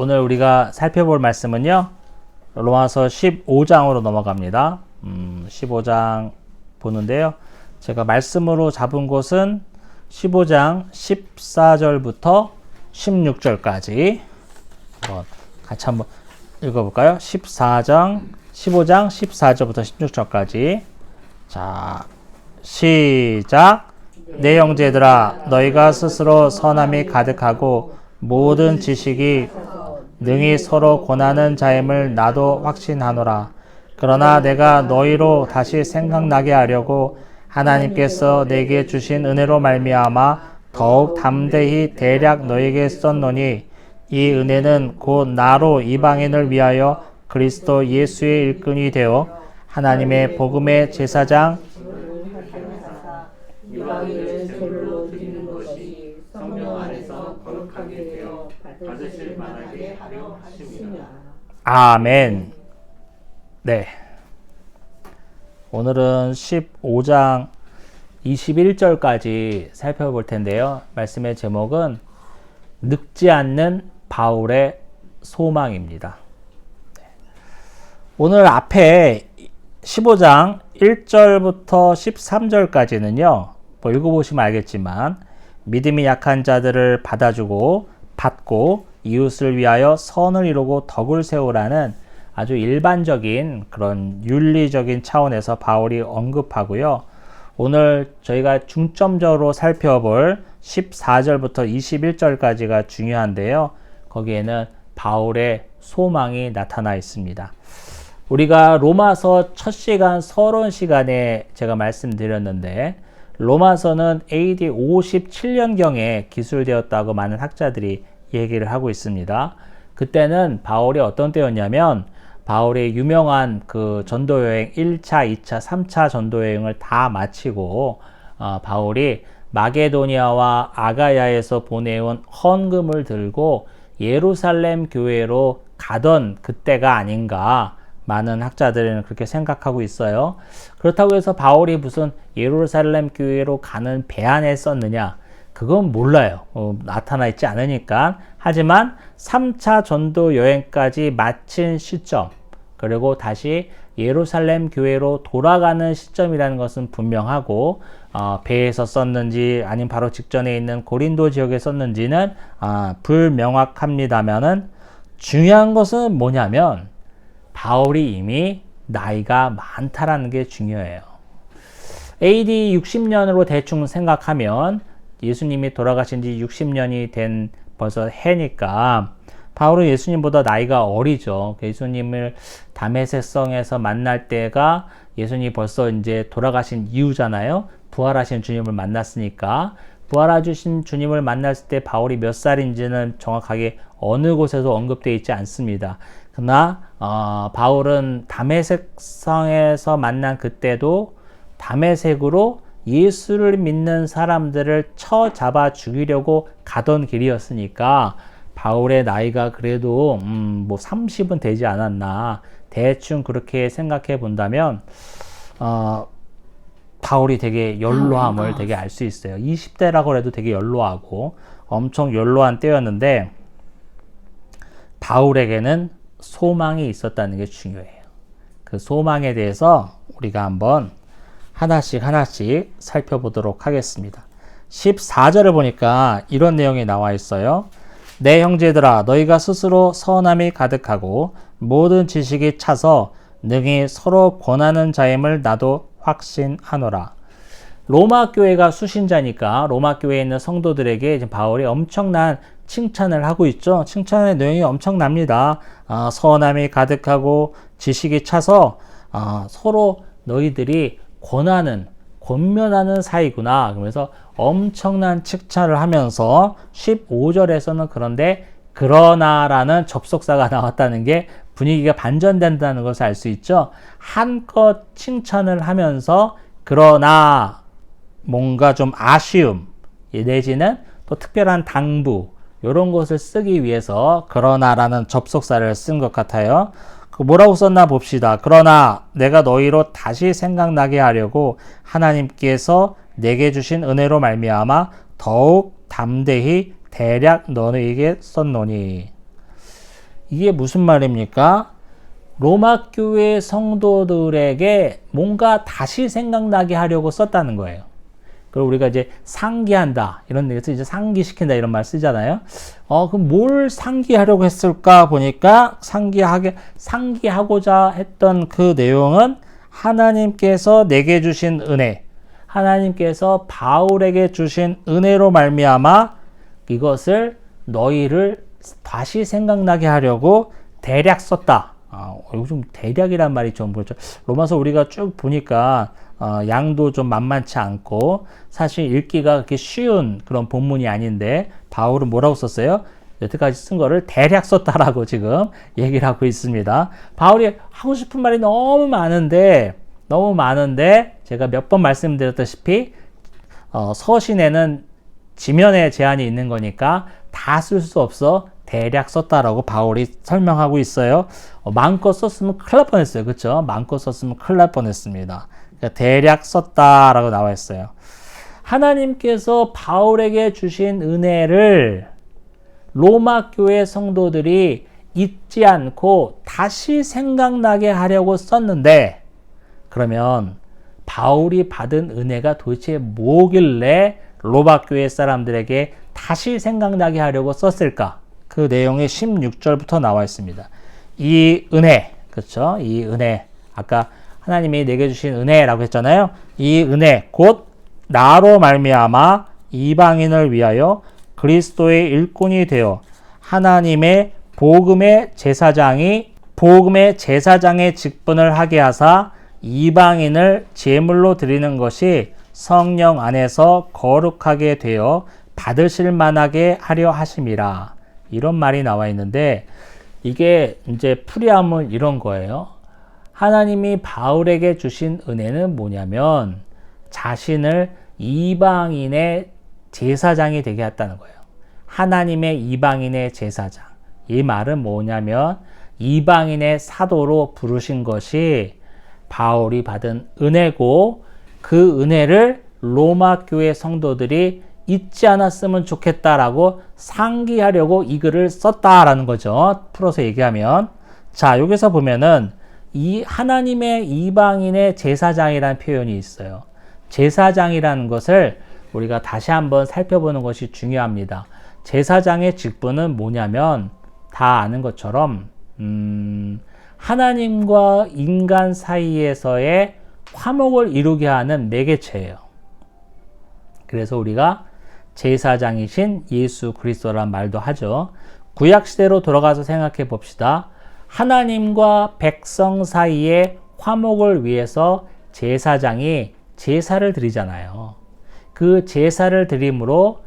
오늘 우리가 살펴볼 말씀은요. 로마서 15장으로 넘어갑니다. 음, 15장 보는데요. 제가 말씀으로 잡은 곳은 15장 14절부터 16절까지 한번 같이 한번 읽어볼까요? 14장, 15장 14절부터 16절까지 자, 시작. 내 형제들아, 너희가 스스로 선함이 가득하고 모든 지식이 능히 서로 권하는 자임을 나도 확신하노라. 그러나 내가 너희로 다시 생각나게 하려고 하나님께서 내게 주신 은혜로 말미암아 더욱 담대히 대략 너에게 썼노니 이 은혜는 곧 나로 이방인을 위하여 그리스도 예수의 일꾼이 되어 하나님의 복음의 제사장 이방인을 제물로 드리는 것이 성령 안에서 거룩하게 되어 받으실 만하게 하려 하심이라. 아멘. 네. 오늘은 15장 21절까지 살펴볼 텐데요. 말씀의 제목은 늙지 않는 바울의 소망입니다. 네. 오늘 앞에 15장 1절부터 13절까지는요. 뭐 읽어보시면 알겠지만 믿음이 약한 자들을 받아주고 받고 이웃을 위하여 선을 이루고 덕을 세우라는 아주 일반적인 그런 윤리적인 차원에서 바울이 언급하고요. 오늘 저희가 중점적으로 살펴볼 14절부터 21절까지가 중요한데요. 거기에는 바울의 소망이 나타나 있습니다. 우리가 로마서 첫 시간 서론 시간에 제가 말씀드렸는데 로마서는 AD 57년경에 기술되었다고 많은 학자들이 얘기를 하고 있습니다. 그때는 바울이 어떤 때였냐면 바울의 유명한 그 전도 여행 1차, 2차, 3차 전도 여행을 다 마치고 어, 바울이 마게도니아와 아가야에서 보내온 헌금을 들고 예루살렘 교회로 가던 그때가 아닌가 많은 학자들은 그렇게 생각하고 있어요. 그렇다고 해서 바울이 무슨 예루살렘 교회로 가는 배 안에 썼느냐? 그건 몰라요. 어, 나타나 있지 않으니까. 하지만 3차 전도 여행까지 마친 시점, 그리고 다시 예루살렘 교회로 돌아가는 시점이라는 것은 분명하고, 어, 배에서 썼는지 아니면 바로 직전에 있는 고린도 지역에 썼는지는 어, 불명확합니다면은 중요한 것은 뭐냐면 바울이 이미 나이가 많다라는 게 중요해요. AD 60년으로 대충 생각하면 예수님이 돌아가신 지 60년이 된 벌써 해니까 바울은 예수님보다 나이가 어리죠. 예수님을 담에색성에서 만날 때가 예수님이 벌써 이제 돌아가신 이후잖아요. 부활하신 주님을 만났으니까 부활하신 주님을 만났을 때 바울이 몇 살인지는 정확하게 어느 곳에도 언급되어 있지 않습니다. 그러나 어, 바울은 담에색성에서 만난 그때도 담에색으로 예수를 믿는 사람들을 쳐잡아 죽이려고 가던 길이었으니까 바울의 나이가 그래도 음, 뭐 30은 되지 않았나 대충 그렇게 생각해 본다면 어, 바울이 되게 연로함을 되게 알 수 있어요. 20대라고 해도 되게 연로하고 엄청 연로한 때였는데 바울에게는 소망이 있었다는 게 중요해요. 그 소망에 대해서 우리가 한번 하나씩 하나씩 살펴보도록 하겠습니다. 14절을 보니까 이런 내용이 나와 있어요. 내 형제들아 너희가 스스로 선함이 가득하고 모든 지식이 차서 능히 서로 권하는 자임을 나도 확신하노라. 로마 교회가 수신자니까 로마 교회에 있는 성도들에게 바울이 엄청난 칭찬을 하고 있죠. 칭찬의 내용이 엄청납니다. 아, 선함이 가득하고 지식이 차서 아, 서로 너희들이 권하는 권면하는 사이구나. 그러면서 엄청난 칭찬을 하면서 15절에서는 그런데 그러나라는 접속사가 나왔다는 게 분위기가 반전된다는 것을 알 수 있죠. 한껏 칭찬을 하면서 그러나 뭔가 좀 아쉬움 내지는 또 특별한 당부 이런 것을 쓰기 위해서 그러나라는 접속사를 쓴 것 같아요. 그 뭐라고 썼나 봅시다. 그러나 내가 너희로 다시 생각나게 하려고 하나님께서 내게 주신 은혜로 말미암아 더욱 담대히 대략 너희에게 썼노니. 이게 무슨 말입니까? 로마 교회 성도들에게 뭔가 다시 생각나게 하려고 썼다는 거예요. 그리고 우리가 이제 상기한다 이런 데서 이제 상기시킨다 이런 말 쓰잖아요. 어 그럼 뭘 상기하려고 했을까 보니까 상기하게 상기하고자 했던 그 내용은 하나님께서 내게 주신 은혜, 하나님께서 바울에게 주신 은혜로 말미암아 이것을 너희를 다시 생각나게 하려고 대략 썼다. 아, 요즘 대략이란 말이 좀 그렇죠. 로마서 우리가 쭉 보니까 어, 양도 좀 만만치 않고 사실 읽기가 그렇게 쉬운 그런 본문이 아닌데 바울은 뭐라고 썼어요? 여태까지 쓴 거를 대략 썼다라고 지금 얘기를 하고 있습니다. 바울이 하고 싶은 말이 너무 많은데 너무 많은데 제가 몇 번 말씀드렸다시피 어, 서신에는 지면에 제한이 있는 거니까 다 쓸 수 없어 대략 썼다라고 바울이 설명하고 있어요. 어, 마음껏 썼으면 큰일 날 뻔했어요. 그렇죠? 마음껏 썼으면 큰일 날 뻔했습니다. 그러니까 대략 썼다라고 나와 있어요. 하나님께서 바울에게 주신 은혜를 로마 교회 성도들이 잊지 않고 다시 생각나게 하려고 썼는데 그러면 바울이 받은 은혜가 도대체 뭐길래 로마 교회 사람들에게 다시 생각나게 하려고 썼을까? 그 내용이 16절부터 나와 있습니다. 이 은혜, 그렇죠? 이 은혜. 아까 하나님이 내게 주신 은혜라고 했잖아요. 이 은혜 곧 나로 말미암아 이방인을 위하여 그리스도의 일꾼이 되어 하나님의 복음의 제사장이 복음의 제사장의 직분을 하게 하사 이방인을 제물로 드리는 것이 성령 안에서 거룩하게 되어 받으실 만하게 하려 하심이라. 이런 말이 나와 있는데 이게 이제 풀이하면 이런 거예요. 하나님이 바울에게 주신 은혜는 뭐냐면 자신을 이방인의 제사장이 되게 했다는 거예요. 하나님의 이방인의 제사장. 이 말은 뭐냐면 이방인의 사도로 부르신 것이 바울이 받은 은혜고 그 은혜를 로마 교회 성도들이 잊지 않았으면 좋겠다라고 상기하려고 이 글을 썼다라는 거죠. 풀어서 얘기하면. 자, 여기서 보면은 이 하나님의 이방인의 제사장이라는 표현이 있어요. 제사장이라는 것을 우리가 다시 한번 살펴보는 것이 중요합니다. 제사장의 직분은 뭐냐면 다 아는 것처럼 음, 하나님과 인간 사이에서의 화목을 이루게 하는 매개체예요. 그래서 우리가 제사장이신 예수 그리스도란 말도 하죠. 구약 시대로 돌아가서 생각해 봅시다. 하나님과 백성 사이의 화목을 위해서 제사장이 제사를 드리잖아요. 그 제사를 드림으로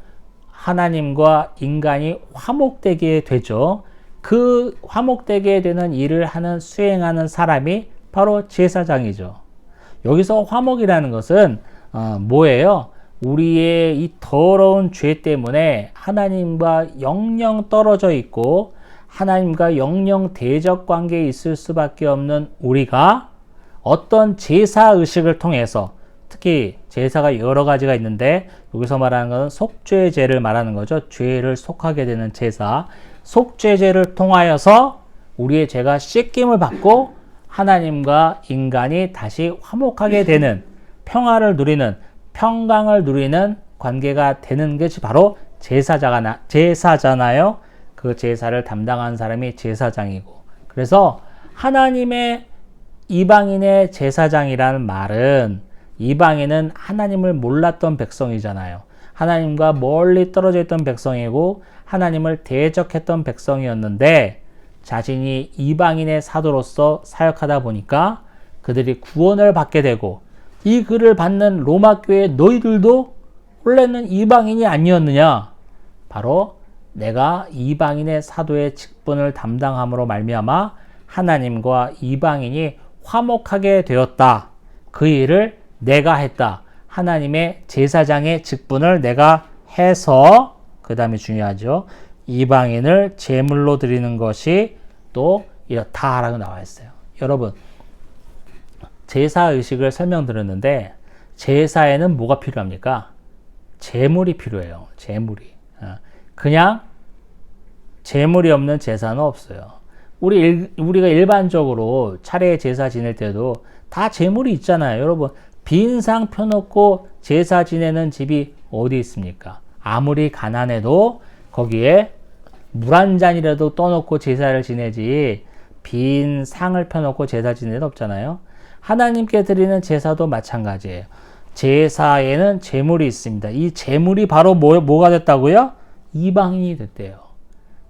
하나님과 인간이 화목되게 되죠. 그 화목되게 되는 일을 하는 수행하는 사람이 바로 제사장이죠. 여기서 화목이라는 것은 어, 뭐예요? 우리의 이 더러운 죄 때문에 하나님과 영영 떨어져 있고 하나님과 영영 대적 관계에 있을 수밖에 없는 우리가 어떤 제사 의식을 통해서 특히 제사가 여러 가지가 있는데 여기서 말하는 것은 속죄제를 말하는 거죠. 죄를 속하게 되는 제사. 속죄제를 통하여서 우리의 죄가 씻김을 받고 하나님과 인간이 다시 화목하게 되는 평화를 누리는 평강을 누리는 관계가 되는 것이 바로 제사자가 제사잖아요. 그 제사를 담당한 사람이 제사장이고 그래서 하나님의 이방인의 제사장이라는 말은 이방인은 하나님을 몰랐던 백성이잖아요. 하나님과 멀리 떨어져 있던 백성이고 하나님을 대적했던 백성이었는데 자신이 이방인의 사도로서 사역하다 보니까 그들이 구원을 받게 되고 이 글을 받는 로마 교회 너희들도 원래는 이방인이 아니었느냐? 바로 내가 이방인의 사도의 직분을 담당함으로 말미암아 하나님과 이방인이 화목하게 되었다. 그 일을 내가 했다. 하나님의 제사장의 직분을 내가 해서 그 다음에 중요하죠. 이방인을 제물로 드리는 것이 또 이렇다라고 나와 있어요. 여러분 제사 의식을 설명드렸는데 제사에는 뭐가 필요합니까? 제물이 필요해요. 제물이. 어. 그냥 제물이 없는 제사는 없어요. 우리 일, 우리가 일반적으로 차례 제사 지낼 때도 다 재물이 있잖아요. 여러분 빈상 펴놓고 제사 지내는 집이 어디 있습니까? 아무리 가난해도 거기에 물 한 잔이라도 떠놓고 제사를 지내지 빈 상을 펴놓고 제사 일 없잖아요. 하나님께 드리는 제사도 마찬가지예요. 제사에는 재물이 있습니다. 이 재물이 바로 뭐, 뭐가 됐다고요? 이방인이 됐대요.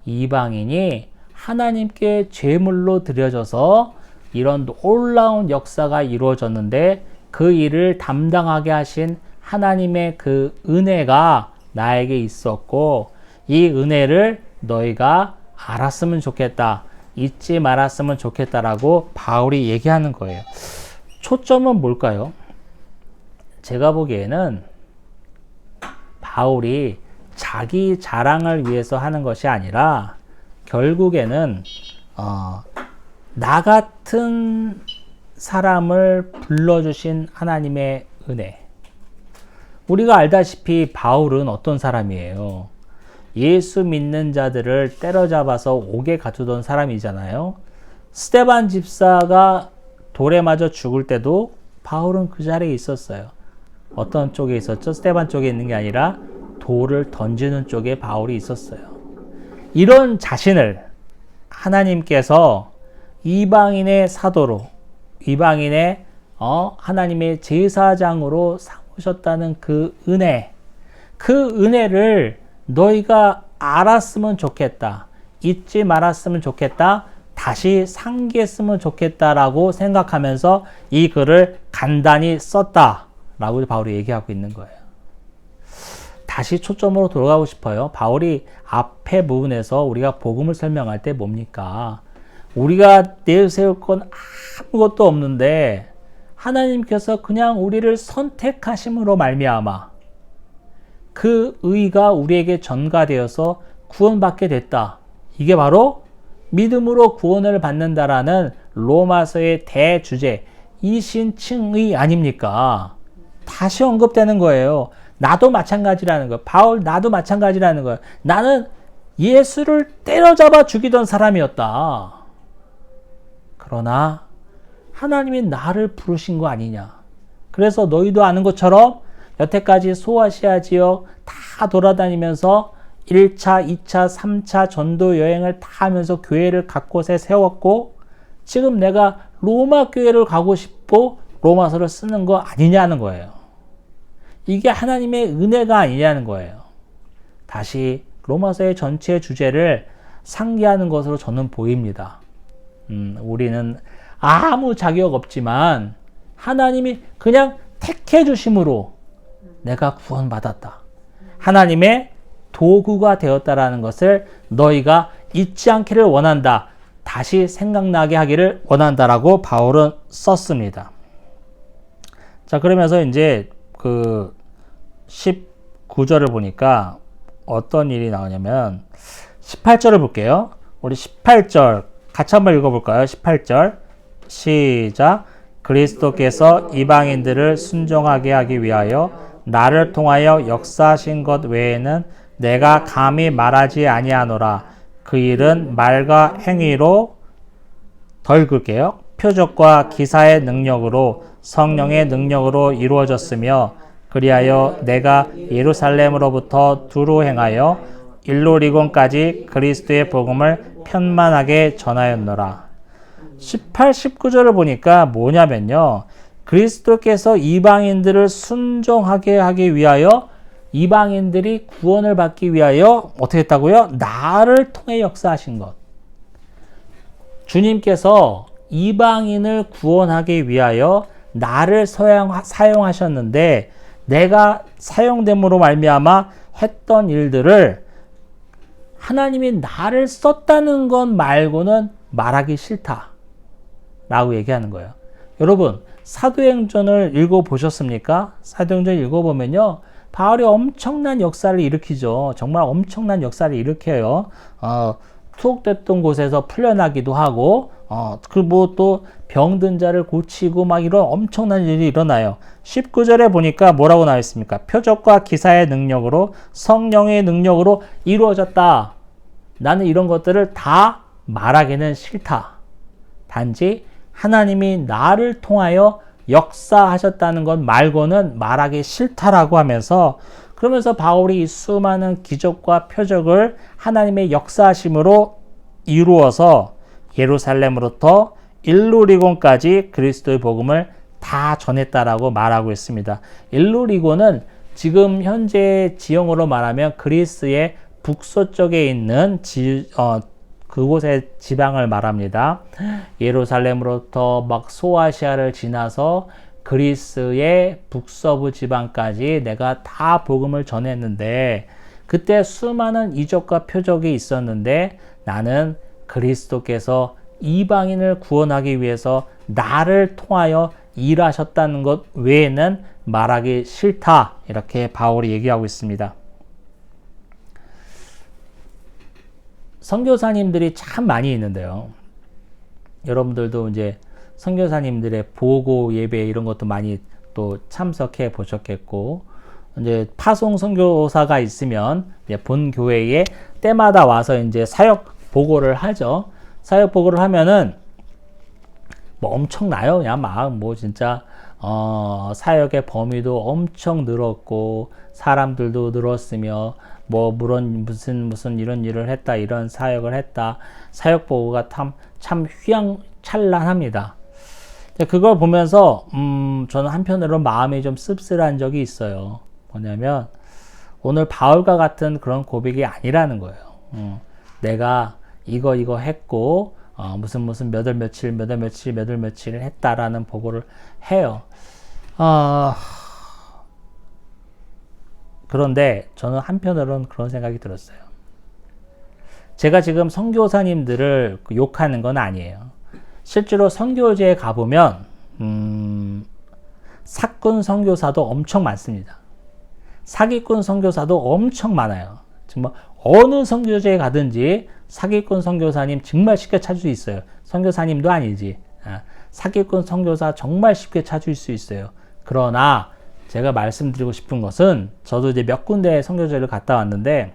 이방인이 하나님께 제물로 드려져서 이런 놀라운 역사가 이루어졌는데 그 일을 담당하게 하신 하나님의 그 은혜가 나에게 있었고 이 은혜를 너희가 알았으면 좋겠다. 잊지 말았으면 좋겠다라고 바울이 얘기하는 거예요. 초점은 뭘까요? 제가 보기에는 바울이 자기 자랑을 위해서 하는 것이 아니라 결국에는 어, 나 같은 사람을 불러주신 하나님의 은혜. 우리가 알다시피 바울은 어떤 사람이에요? 예수 믿는 자들을 때려잡아서 옥에 가두던 사람이잖아요. 스테반 집사가 돌에 맞아 죽을 때도 바울은 그 자리에 있었어요. 어떤 쪽에 있었죠? 스테반 쪽에 있는 게 아니라 돌을 던지는 쪽에 바울이 있었어요. 이런 자신을 하나님께서 이방인의 사도로, 이방인의 어, 하나님의 제사장으로 삼으셨다는 그 은혜, 그 은혜를 너희가 알았으면 좋겠다. 잊지 말았으면 좋겠다. 다시 상기했으면 좋겠다라고 생각하면서 이 글을 간단히 썼다. 라고 바울이 얘기하고 있는 거예요. 다시 초점으로 돌아가고 싶어요. 바울이 앞에 부분에서 우리가 복음을 설명할 때 뭡니까? 우리가 내세울 건 아무것도 없는데 하나님께서 그냥 우리를 선택하심으로 말미암아 그 의가 우리에게 전가되어서 구원받게 됐다. 이게 바로 믿음으로 구원을 받는다라는 로마서의 대주제 이신칭의 아닙니까? 다시 언급되는 거예요. 나도 마찬가지라는 거예요. 바울 나도 마찬가지라는 거예요. 나는 예수를 때려잡아 죽이던 사람이었다. 그러나 하나님이 나를 부르신 거 아니냐. 그래서 너희도 아는 것처럼 여태까지 소아시아 지역 다 돌아다니면서 1차, 2차, 3차 전도 여행을 다 하면서 교회를 각 곳에 세웠고 지금 내가 로마 교회를 가고 싶고 로마서를 쓰는 거 아니냐는 거예요. 이게 하나님의 은혜가 아니냐는 거예요. 다시 로마서의 전체 주제를 상기하는 것으로 저는 보입니다. 음, 우리는 아무 자격 없지만 하나님이 그냥 택해 주심으로 내가 구원받았다. 하나님의 도구가 되었다라는 것을 너희가 잊지 않기를 원한다. 다시 생각나게 하기를 원한다라고 바울은 썼습니다. 자, 그러면서 이제 그 19절을 보니까 어떤 일이 나오냐면 18절을 볼게요. 우리 18절 같이 한번 읽어볼까요? 18절 시작 그리스도께서 이방인들을 순종하게 하기 위하여 나를 통하여 역사하신 것 외에는 내가 감히 말하지 아니하노라. 그 일은 말과 행위로 덜 긁게요. 표적과 기사의 능력으로 성령의 능력으로 이루어졌으며 그리하여 내가 예루살렘으로부터 두루 행하여 일로리곤까지 그리스도의 복음을 편만하게 전하였노라. 18, 19절을 보니까 뭐냐면요. 그리스도께서 이방인들을 순종하게 하기 위하여 이방인들이 구원을 받기 위하여 어떻게 했다고요? 나를 통해 역사하신 것. 주님께서 이방인을 구원하기 위하여 나를 사용하셨는데 내가 사용됨으로 말미암아 했던 일들을 하나님이 나를 썼다는 것 말고는 말하기 싫다. 라고 얘기하는 거예요. 여러분, 사도행전을 읽어보셨습니까? 사도행전 읽어보면요. 바울이 엄청난 역사를 일으키죠. 정말 엄청난 역사를 일으켜요. 어, 투옥됐던 곳에서 풀려나기도 하고, 어, 그리고 또 병든 자를 고치고 막 이런 엄청난 일이 일어나요. 19절에 보니까 뭐라고 나와 있습니까? 표적과 기사의 능력으로 성령의 능력으로 이루어졌다. 나는 이런 것들을 다 말하기는 싫다. 단지 하나님이 나를 통하여 역사하셨다는 것 말고는 말하기 싫다라고 하면서 그러면서 바울이 이 수많은 기적과 표적을 하나님의 역사하심으로 이루어서 예루살렘으로부터 일루리곤까지 그리스도의 복음을 다 전했다라고 말하고 있습니다. 일루리곤은 지금 현재 지형으로 말하면 그리스의 북서쪽에 있는 지, 어, 그곳의 지방을 말합니다. 예루살렘으로부터 막 소아시아를 지나서 그리스의 북서부 지방까지 내가 다 복음을 전했는데 그때 수많은 이적과 표적이 있었는데 나는 그리스도께서 이방인을 구원하기 위해서 나를 통하여 일하셨다는 것 외에는 말하기 싫다. 이렇게 바울이 얘기하고 있습니다. 선교사님들이 참 많이 있는데요. 여러분들도 이제 선교사님들의 보고 예배 이런 것도 많이 또 참석해 보셨겠고, 이제 파송 선교사가 있으면 본 교회에 때마다 와서 이제 사역 보고를 하죠. 사역 보고를 하면은 뭐 엄청나요. 그냥 막 뭐 진짜 어, 사역의 범위도 엄청 늘었고 사람들도 늘었으며 뭐 물론 무슨 무슨 이런 일을 했다 이런 사역을 했다 사역 보고가 참, 참 휘황찬란합니다. 그걸 보면서 음, 저는 한편으로 마음이 좀 씁쓸한 적이 있어요. 뭐냐면 오늘 바울과 같은 그런 고백이 아니라는 거예요. 음, 내가 이거 이거 했고 어, 무슨 무슨 몇 월 며칠 몇 월 며칠 몇 월 며칠을 했다라는 보고를 해요. 어, 그런데 저는 한편으로는 그런 생각이 들었어요. 제가 지금 선교사님들을 욕하는 건 아니에요. 실제로 선교제에 가보면 음, 사꾼 선교사도 엄청 많습니다. 사기꾼 선교사도 엄청 많아요. 정말 어느 선교제에 가든지 사기꾼 선교사님 정말 쉽게 찾을 수 있어요. 선교사님도 아니지. 아, 사기꾼 선교사 정말 쉽게 찾을 수 있어요. 그러나 제가 말씀드리고 싶은 것은 저도 이제 몇 군데 선교제를 갔다 왔는데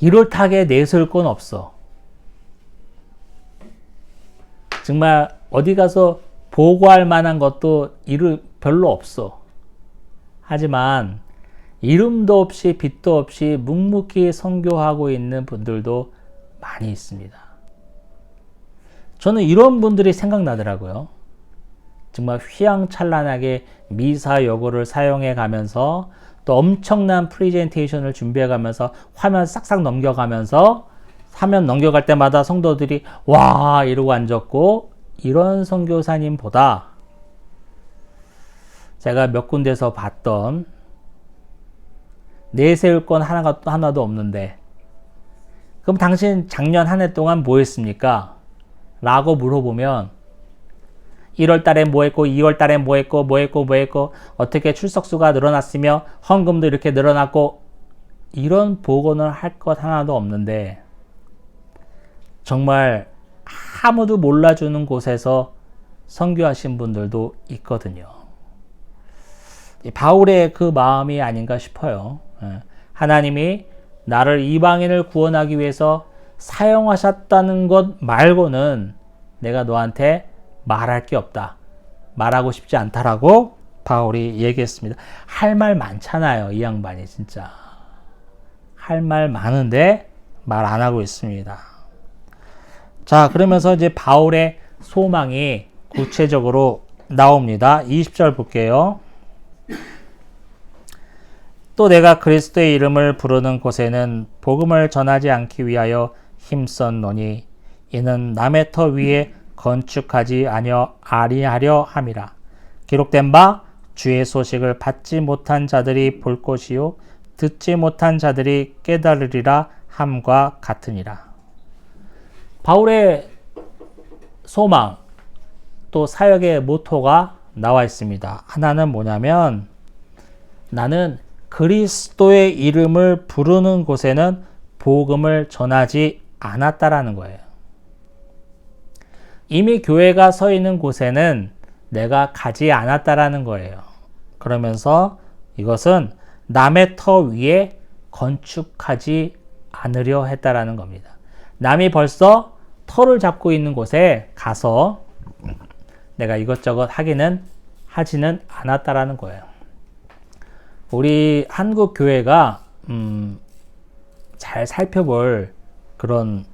이럴타게 내세울 건 없어. 정말 어디 가서 보고할 만한 것도 이를 별로 없어. 하지만 이름도 없이 빛도 없이 묵묵히 선교하고 있는 분들도 많이 있습니다. 저는 이런 분들이 생각나더라고요. 정말 휘황찬란하게 미사 여고를 사용해 가면서 또 엄청난 프리젠테이션을 준비해 가면서 화면 싹싹 넘겨가면서 화면 넘겨갈 때마다 성도들이 와 이러고 앉았고 이런 선교사님보다 제가 몇 군데서 봤던 내세울 건 하나가 하나도 없는데 그럼 당신 작년 한 해 동안 뭐 했습니까? 라고 물어보면 1월 달에 뭐 했고 2월 달에 뭐 했고 뭐 했고 뭐 했고 어떻게 출석수가 늘어났으며 헌금도 이렇게 늘어났고 이런 보고는 할 것 하나도 없는데 정말 아무도 몰라주는 곳에서 선교하신 분들도 있거든요. 바울의 그 마음이 아닌가 싶어요. 예. 하나님이 나를 이방인을 구원하기 위해서 사용하셨다는 것 말고는 내가 너한테 말할 게 없다. 말하고 싶지 않다라고 바울이 얘기했습니다. 할 말 많잖아요. 이 양반이 진짜. 할 말 많은데 말 안 하고 있습니다. 자, 그러면서 이제 바울의 소망이 구체적으로 나옵니다. 20절 볼게요. 또 내가 그리스도의 이름을 부르는 곳에는 복음을 전하지 않기 위하여 힘썼노니 이는 남의 터 위에 건축하지 아니하 아니하려 함이라. 기록된 바 주의 소식을 받지 못한 자들이 볼 것이요 듣지 못한 자들이 깨달으리라 함과 같으니라. 바울의 소망 또 사역의 모토가 나와 있습니다. 하나는 뭐냐면 나는 그리스도의 이름을 부르는 곳에는 복음을 전하지 않았다라는 거예요. 이미 교회가 서 있는 곳에는 내가 가지 않았다라는 거예요. 그러면서 이것은 남의 터 위에 건축하지 않으려 했다라는 겁니다. 남이 벌써 터를 잡고 있는 곳에 가서 내가 이것저것 하기는 하지는 않았다라는 거예요. 우리 한국 교회가 음, 잘 살펴볼 그런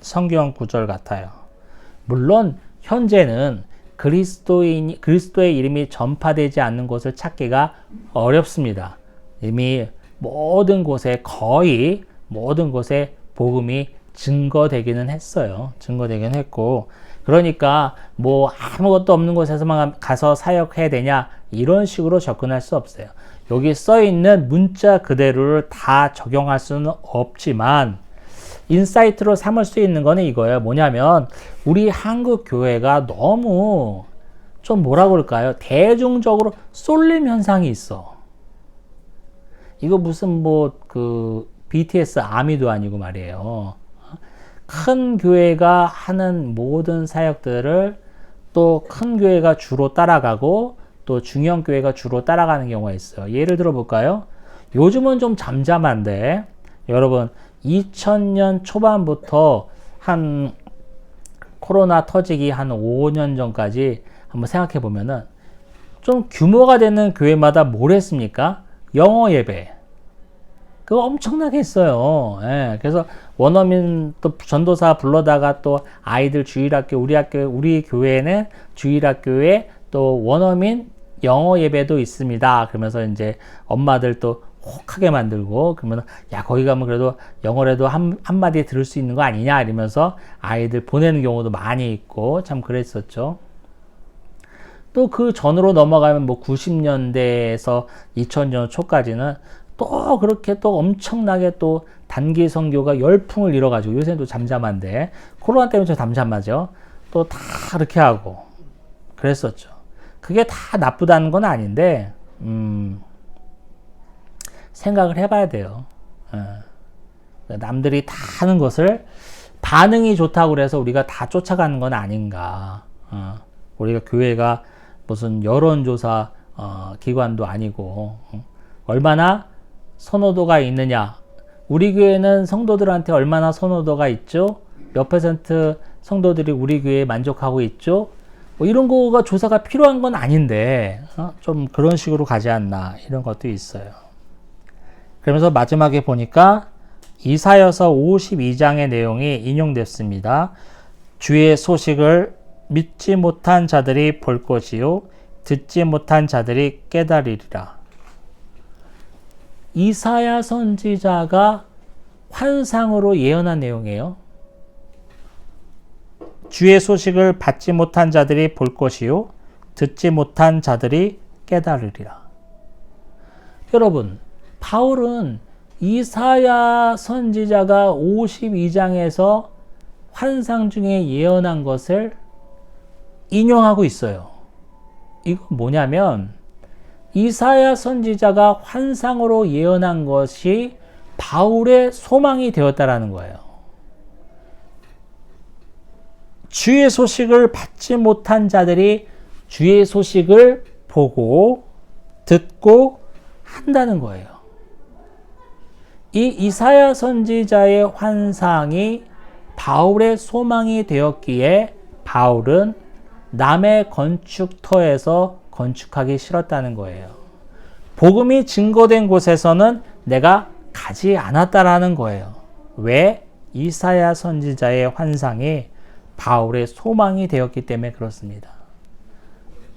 성경 구절 같아요. 물론 현재는 그리스도인 그리스도의 이름이 전파되지 않는 곳을 찾기가 어렵습니다. 이미 모든 곳에 거의 모든 곳에 복음이 증거되기는 했어요. 증거되긴 했고 그러니까 뭐 아무것도 없는 곳에서만 가서 사역해야 되냐 이런 식으로 접근할 수 없어요. 여기 써 있는 문자 그대로를 다 적용할 수는 없지만 인사이트로 삼을 수 있는 거는 이거예요. 뭐냐면 우리 한국 교회가 너무 좀 뭐라 그럴까요? 대중적으로 쏠림 현상이 있어. 이거 무슨 뭐 그 BTS 아미도 아니고 말이에요. 큰 교회가 하는 모든 사역들을 또 큰 교회가 주로 따라가고 또 중형 교회가 주로 따라가는 경우가 있어요. 예를 들어 볼까요? 요즘은 좀 잠잠한데 여러분 2000년 초반부터 한 코로나 터지기 한 5년 전까지 한번 생각해 보면은 좀 규모가 되는 교회마다 뭘 했습니까? 영어 예배. 그거 엄청나게 했어요. 예, 그래서 원어민 또 전도사 불러다가 또 아이들 주일학교 우리 학교 우리 교회는 주일학교에 또 원어민 영어 예배도 있습니다. 그러면서 이제 엄마들 또 혹하게 만들고 그러면 야 거기 가면 그래도 영어라도 한 한마디 들을 수 있는 거 아니냐 이러면서 아이들 보내는 경우도 많이 있고 참 그랬었죠. 또 그 전으로 넘어가면 뭐 90년대에서 2000년 초까지는 또 그렇게 또 엄청나게 또 단기 선교가 열풍을 일어가지고 요새는 또 잠잠한데 코로나 때문에 좀 잠잠하죠. 또다 그렇게 하고 그랬었죠. 그게 다 나쁘다는 건 아닌데 음, 생각을 해봐야 돼요. 예. 남들이 다 하는 것을 반응이 좋다고 그래서 우리가 다 쫓아가는 건 아닌가. 어, 우리가 교회가 무슨 여론조사 어, 기관도 아니고 어, 얼마나 선호도가 있느냐. 우리 교회는 성도들한테 얼마나 선호도가 있죠? 몇 퍼센트 성도들이 우리 교회에 만족하고 있죠? 뭐 이런 거가 조사가 필요한 건 아닌데 어? 좀 그런 식으로 가지 않나 이런 것도 있어요. 그러면서 마지막에 보니까 이사여서 52장의 내용이 인용됐습니다. 주의 소식을 믿지 못한 자들이 볼 것이요 듣지 못한 자들이 깨달으리라. 이사야 선지자가 환상으로 예언한 내용이에요. 주의 소식을 받지 못한 자들이 볼 것이요 듣지 못한 자들이 깨달으리라. 여러분, 바울은 이사야 선지자가 52장에서 환상 중에 예언한 것을 인용하고 있어요. 이건 뭐냐면 이사야 선지자가 환상으로 예언한 것이 바울의 소망이 되었다라는 거예요. 주의 소식을 받지 못한 자들이 주의 소식을 보고 듣고 한다는 거예요. 이 이사야 선지자의 환상이 바울의 소망이 되었기에 바울은 남의 건축터에서 건축하기 싫었다는 거예요. 복음이 증거된 곳에서는 내가 가지 않았다라는 거예요. 왜? 이사야 선지자의 환상이 바울의 소망이 되었기 때문에 그렇습니다.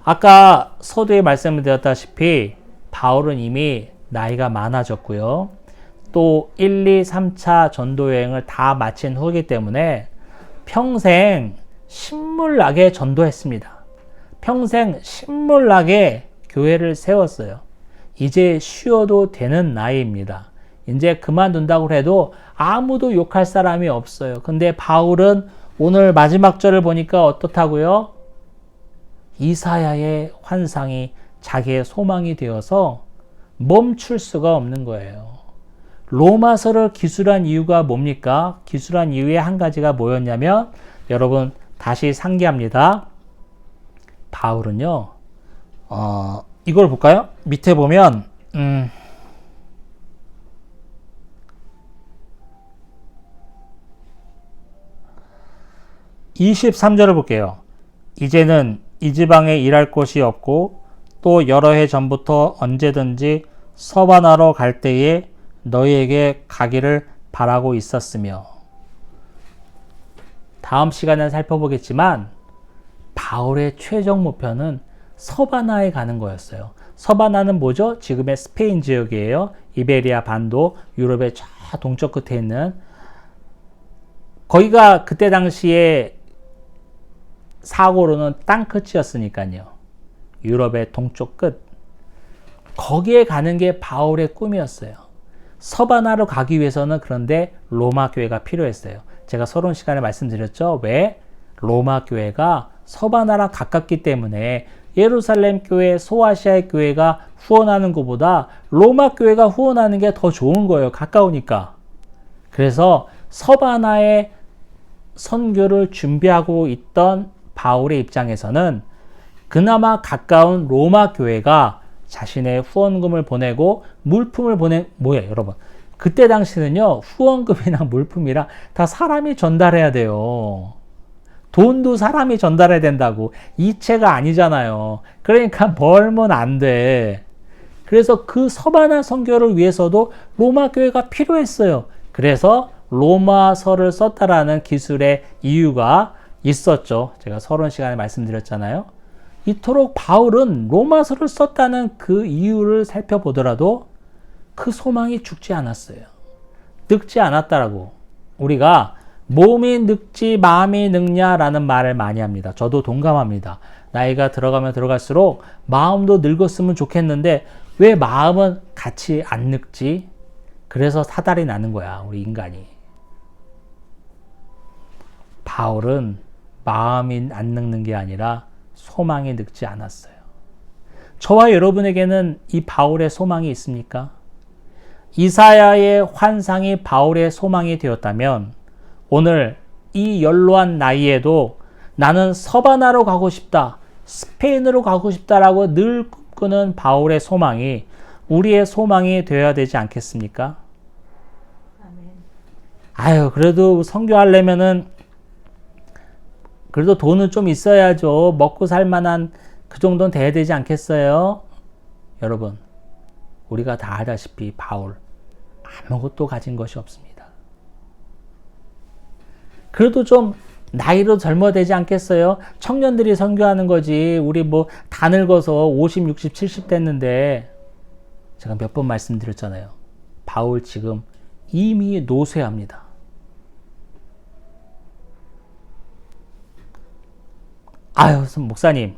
아까 서두에 말씀을 드렸다시피 바울은 이미 나이가 많아졌고요. 또 1, 2, 3차 전도 여행을 다 마친 후기 때문에 평생 신물나게 전도했습니다. 평생 신물나게 교회를 세웠어요. 이제 쉬어도 되는 나이입니다. 이제 그만둔다고 해도 아무도 욕할 사람이 없어요. 근데 바울은 오늘 마지막 절을 보니까 어떻다고요? 이사야의 환상이 자기의 소망이 되어서 멈출 수가 없는 거예요. 로마서를 기술한 이유가 뭡니까? 기술한 이유의 한 가지가 뭐였냐면 여러분 다시 상기합니다. 바울은요. 어, 이걸 볼까요? 밑에 보면 음, 23절을 볼게요. 이제는 이 지방에 일할 곳이 없고 또 여러 해 전부터 언제든지 서바나로 갈 때에 너희에게 가기를 바라고 있었으며 다음 시간에 살펴보겠지만 바울의 최종 목표는 서바나에 가는 거였어요. 서바나는 뭐죠? 지금의 스페인 지역이에요. 이베리아 반도, 유럽의 저 동쪽 끝에 있는 거기가 그때 당시에 사고로는 땅 끝이었으니까요. 유럽의 동쪽 끝. 거기에 가는 게 바울의 꿈이었어요. 서바나로 가기 위해서는 그런데 로마 교회가 필요했어요. 제가 서론 시간에 말씀드렸죠. 왜? 로마 교회가 서바나랑 가깝기 때문에 예루살렘 교회, 소아시아의 교회가 후원하는 것보다 로마 교회가 후원하는 게 더 좋은 거예요. 가까우니까. 그래서 서바나의 선교를 준비하고 있던 바울의 입장에서는 그나마 가까운 로마 교회가 자신의 후원금을 보내고 물품을 보내 뭐예요, 여러분? 그때 당시는요 후원금이나 물품이랑 다 사람이 전달해야 돼요. 돈도 사람이 전달해야 된다고 이체가 아니잖아요. 그러니까 벌면 안 돼. 그래서 그 서바나 선교를 위해서도 로마 교회가 필요했어요. 그래서 로마서를 썼다라는 기술의 이유가 있었죠. 제가 서론 시간에 말씀드렸잖아요. 이토록 바울은 로마서를 썼다는 그 이유를 살펴보더라도 그 소망이 죽지 않았어요. 늙지 않았다라고. 우리가 몸이 늙지 마음이 늙냐라는 말을 많이 합니다. 저도 동감합니다. 나이가 들어가면 들어갈수록 마음도 늙었으면 좋겠는데 왜 마음은 같이 안 늙지? 그래서 사달이 나는 거야, 우리 인간이. 바울은 마음이 안 늙는 게 아니라 소망이 늙지 않았어요. 저와 여러분에게는 이 바울의 소망이 있습니까? 이사야의 환상이 바울의 소망이 되었다면 오늘 이 연로한 나이에도 나는 서바나로 가고 싶다, 스페인으로 가고 싶다라고 늘 꿈꾸는 바울의 소망이 우리의 소망이 되어야 되지 않겠습니까? 아멘. 아유, 그래도 선교하려면은 그래도 돈은 좀 있어야죠. 먹고 살 만한 그 정도는 돼야 되지 않겠어요? 여러분, 우리가 다 알다시피 바울 아무것도 가진 것이 없습니다. 그래도 좀 나이로 젊어 되지 않겠어요? 청년들이 선교하는 거지. 우리 뭐 다 늙어서 50, 60, 70 됐는데 제가 몇 번 말씀드렸잖아요. 바울 지금 이미 노쇠합니다. 아유, 목사님.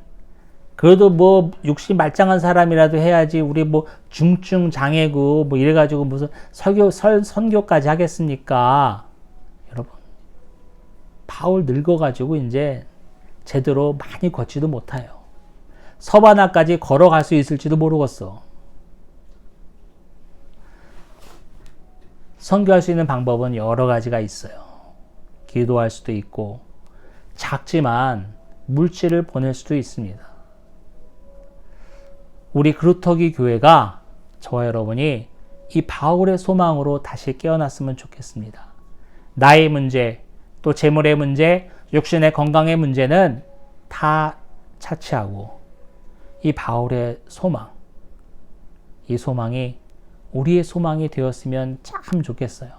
그래도 뭐, 육신 말짱한 사람이라도 해야지, 우리 뭐, 중증 장애고, 뭐, 이래가지고 무슨 설교, 설, 선교까지 하겠습니까? 여러분. 바울 늙어가지고, 이제, 제대로 많이 걷지도 못해요. 서바나까지 걸어갈 수 있을지도 모르겠어. 선교할 수 있는 방법은 여러 가지가 있어요. 기도할 수도 있고, 작지만, 물질을 보낼 수도 있습니다. 우리 그루터기 교회가 저와 여러분이 이 바울의 소망으로 다시 깨어났으면 좋겠습니다. 나의 문제, 또 재물의 문제, 육신의 건강의 문제는 다 차치하고 이 바울의 소망, 이 소망이 우리의 소망이 되었으면 참 좋겠어요.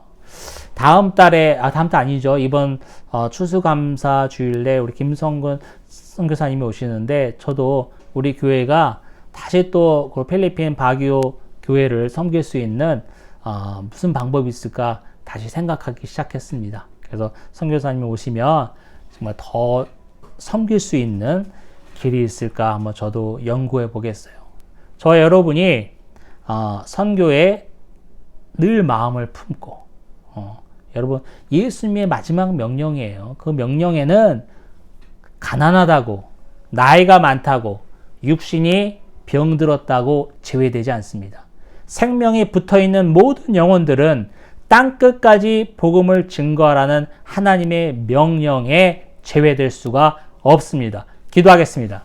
다음 달에 아 다음 달 아니죠 이번 어, 추수감사 주일에 우리 김성근 선교사님이 오시는데 저도 우리 교회가 다시 또 그 필리핀 바기오 교회를 섬길 수 있는 어, 무슨 방법이 있을까 다시 생각하기 시작했습니다. 그래서 선교사님이 오시면 정말 더 섬길 수 있는 길이 있을까 한번 저도 연구해 보겠어요. 저 여러분이 어, 선교에 늘 마음을 품고 어, 여러분 예수님의 마지막 명령이에요. 그 명령에는 가난하다고 나이가 많다고 육신이 병들었다고 제외되지 않습니다. 생명이 붙어 있는 모든 영혼들은 땅 끝까지 복음을 증거하라는 하나님의 명령에 제외될 수가 없습니다. 기도하겠습니다.